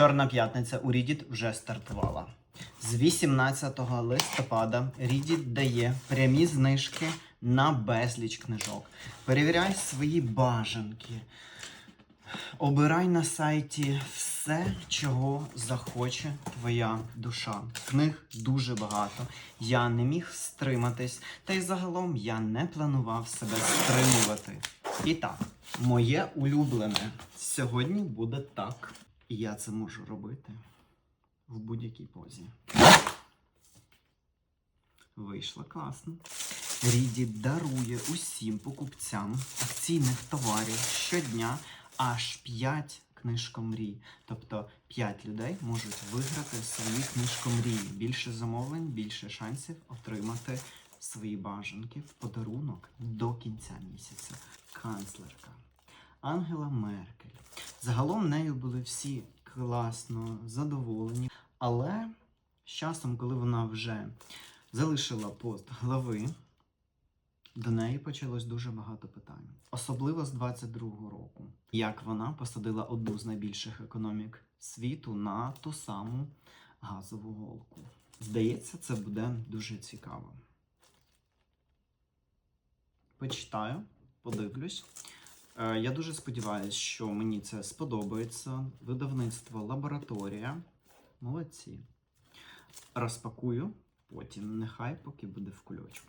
Чорна п'ятниця у Reddit вже стартувала. З 18 листопада Reddit дає прямі знижки на безліч книжок. Перевіряй свої бажанки. Обирай на сайті все, чого захоче твоя душа. Книг дуже багато. Я не міг стриматись, та й загалом я не планував себе стримувати. І так, моє улюблене сьогодні буде так. І я це можу робити в будь-якій позі. Вийшло класно. Ріді дарує усім покупцям акційних товарів щодня аж 5 книжкомрій. Тобто 5 людей можуть виграти свої книжкомрії. Більше замовлень, більше шансів отримати свої бажанки в подарунок до кінця місяця. Канцлерка Ангела Меркель. Загалом нею були всі класно задоволені, але з часом, коли вона вже залишила пост глави, до неї почалось дуже багато питань, особливо з 22-го року, як вона посадила одну з найбільших економік світу на ту саму газову голку. Здається, це буде дуже цікаво. Почитаю, подивлюсь. Е, Я дуже сподіваюся, що мені це сподобається. Видавництво лабораторія. Молодці. Розпакую, потім нехай поки буде в кульочку.